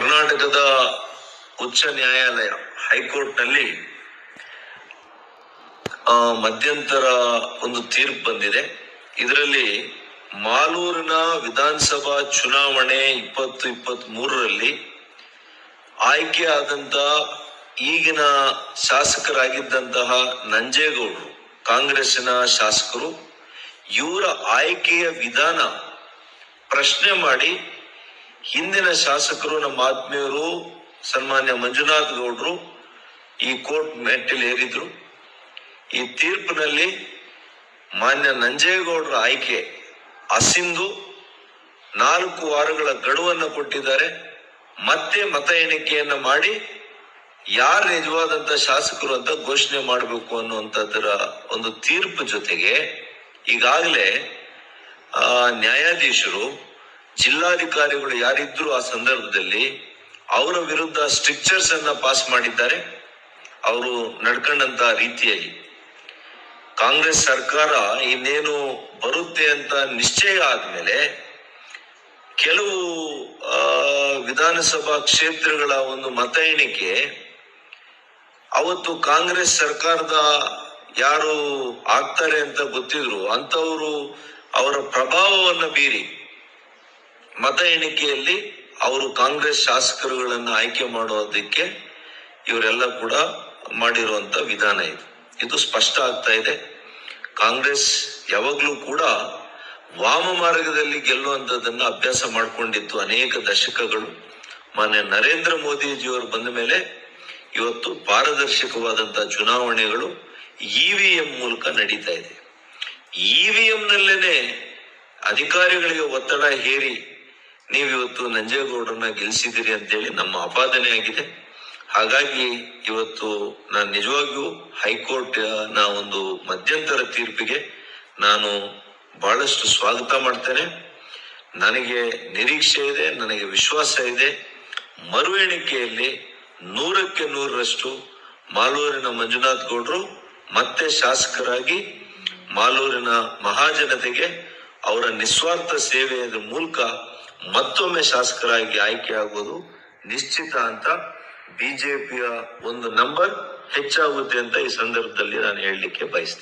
ಕರ್ನಾಟಕದ ಉಚ್ಚ ನ್ಯಾಯಾಲಯ ಹೈಕೋರ್ಟ್ನಲ್ಲಿ ಆ, ಮಧ್ಯಂತರ ಒಂದು ತೀರ್ಪು ಬಂದಿದೆ. ಇದರಲ್ಲಿ ಮಾಲೂರಿನ ವಿಧಾನಸಭಾ ಚುನಾವಣೆ ಇಪ್ಪತ್ತು ಇಪ್ಪತ್ತ್ ಮೂರರಲ್ಲಿ ಆಯ್ಕೆಯಾದಂತ ಈಗಿನ ಶಾಸಕರಾಗಿದ್ದಂತಹ ನಂಜೇಗೌಡರು ಕಾಂಗ್ರೆಸ್ಸಿನ ಶಾಸಕರು ಇವರ ಆಯ್ಕೆಯ ವಿಧಾನ ಪ್ರಶ್ನೆ ಮಾಡಿ ಹಿಂದಿನ ಶಾಸಕರು ನಮ್ಮ ಆತ್ಮೀಯರು ಸನ್ಮಾನ್ಯ ಮಂಜುನಾಥ್ ಗೌಡ್ರು ಈ ಕೋರ್ಟ್ ಮೆಟ್ಟಿಲು ಏರಿದ್ರು. ಈ ತೀರ್ಪಿನಲ್ಲಿ ಮಾನ್ಯ ನಂಜೇಗೌಡರ ಆಯ್ಕೆ ಅಸಿಂದು ನಾಲ್ಕು ವಾರಗಳ ಗಡುವನ್ನು ಕೊಟ್ಟಿದ್ದಾರೆ. ಮತ್ತೆ ಮತ ಎಣಿಕೆಯನ್ನ ಮಾಡಿ ಯಾರು ನಿಜವಾದಂತ ಶಾಸಕರು ಅಂತ ಘೋಷಣೆ ಮಾಡಬೇಕು ಅನ್ನುವಂಥದ್ರ ಒಂದು ತೀರ್ಪು ಜೊತೆಗೆ ಈಗಾಗಲೇ ಆ, ನ್ಯಾಯಾಧೀಶರು ಜಿಲ್ಲಾಧಿಕಾರಿಗಳು ಯಾರಿದ್ರು ಆ ಸಂದರ್ಭದಲ್ಲಿ ಅವರ ವಿರುದ್ಧ ಸ್ಟ್ರಿಕ್ಚರ್ಸ್ ಅನ್ನ ಪಾಸ್ ಮಾಡಿದ್ದಾರೆ. ಅವರು ನಡ್ಕೊಂಡಂತ ರೀತಿಯಲ್ಲಿ. ಕಾಂಗ್ರೆಸ್ ಸರ್ಕಾರ ಇನ್ನೇನು ಬರುತ್ತೆ ಅಂತ ನಿಶ್ಚಯ ಆದ್ಮೇಲೆ ಕೆಲವು ವಿಧಾನಸಭಾ ಕ್ಷೇತ್ರಗಳ ಒಂದು ಮತ ಎಣಿಕೆ ಅವತ್ತು ಕಾಂಗ್ರೆಸ್ ಸರ್ಕಾರದ ಯಾರು ಆಗ್ತಾರೆ ಅಂತ ಗೊತ್ತಿದ್ರು ಅಂತವರು ಅವರ ಪ್ರಭಾವವನ್ನು ಬೀರಿ ಮತ ಎಣಿಕೆಯಲ್ಲಿ ಅವರು ಕಾಂಗ್ರೆಸ್ ಶಾಸಕರುಗಳನ್ನ ಆಯ್ಕೆ ಮಾಡೋದಕ್ಕೆ ಇವರೆಲ್ಲ ಕೂಡ ಮಾಡಿರುವಂತ ವಿಧಾನ ಇದು. ಇದು ಸ್ಪಷ್ಟ ಆಗ್ತಾ ಇದೆ. ಕಾಂಗ್ರೆಸ್ ಯಾವಾಗ್ಲೂ ಕೂಡ ವಾಮ ಮಾರ್ಗದಲ್ಲಿ ಗೆಲ್ಲುವಂತದನ್ನ ಅಭ್ಯಾಸ ಮಾಡಿಕೊಂಡಿತ್ತು ಅನೇಕ ದಶಕಗಳು. ಮಾನ್ಯ ನರೇಂದ್ರ ಮೋದಿಜಿಯವರು ಬಂದ ಮೇಲೆ ಇವತ್ತು ಪಾರದರ್ಶಕವಾದಂತಹ ಚುನಾವಣೆಗಳು ಇವಿಎಂ ಮೂಲಕ ನಡೀತಾ ಇದೆ. ಇವಿಎಂ ನಲ್ಲೇನೆ ಅಧಿಕಾರಿಗಳಿಗೆ ಒತ್ತಡ ಹೇರಿ ನೀವಿವತ್ತು ನಂಜೇಗೌಡರನ್ನ ಗೆಲ್ಸಿದಿರಿ ಅಂತೇಳಿ ನಮ್ಮ ಆಪಾದನೆ ಆಗಿದೆ. ಹಾಗಾಗಿ ಇವತ್ತು ನಾನು ನಿಜವಾಗಿಯೂ ಹೈಕೋರ್ಟ್ನ ಒಂದು ಮಧ್ಯಂತರ ತೀರ್ಪಿಗೆ ನಾನು ಬಹಳಷ್ಟು ಸ್ವಾಗತ ಮಾಡ್ತೇನೆ. ನನಗೆ ನಿರೀಕ್ಷೆ ಇದೆ, ನನಗೆ ವಿಶ್ವಾಸ ಇದೆ. ಮರು ಎಣಿಕೆಯಲ್ಲಿ ನೂರಕ್ಕೆ ನೂರರಷ್ಟು ಮಾಲೂರಿನ ಮಂಜುನಾಥ್ ಗೌಡ್ರು, ಮತ್ತೆ ಶಾಸಕರಾಗಿ ಮಾಲೂರಿನ ಮಹಾಜನತೆಗೆ ಅವರ ನಿಸ್ವಾರ್ಥ ಸೇವೆಯ ಮೂಲಕ ಮತ್ತೊಮ್ಮೆ ಶಾಸಕರಾಗಿ ಆಯ್ಕೆಯಾಗುವುದು ನಿಶ್ಚಿತ ಅಂತ ಬಿಜೆಪಿಯ ಒಂದು ನಂಬರ್ ಹೆಚ್ಚಾಗುತ್ತೆ ಅಂತ ಈ ಸಂದರ್ಭದಲ್ಲಿ ನಾನು ಹೇಳಲಿಕ್ಕೆ ಬಯಸ್ತೀನಿ.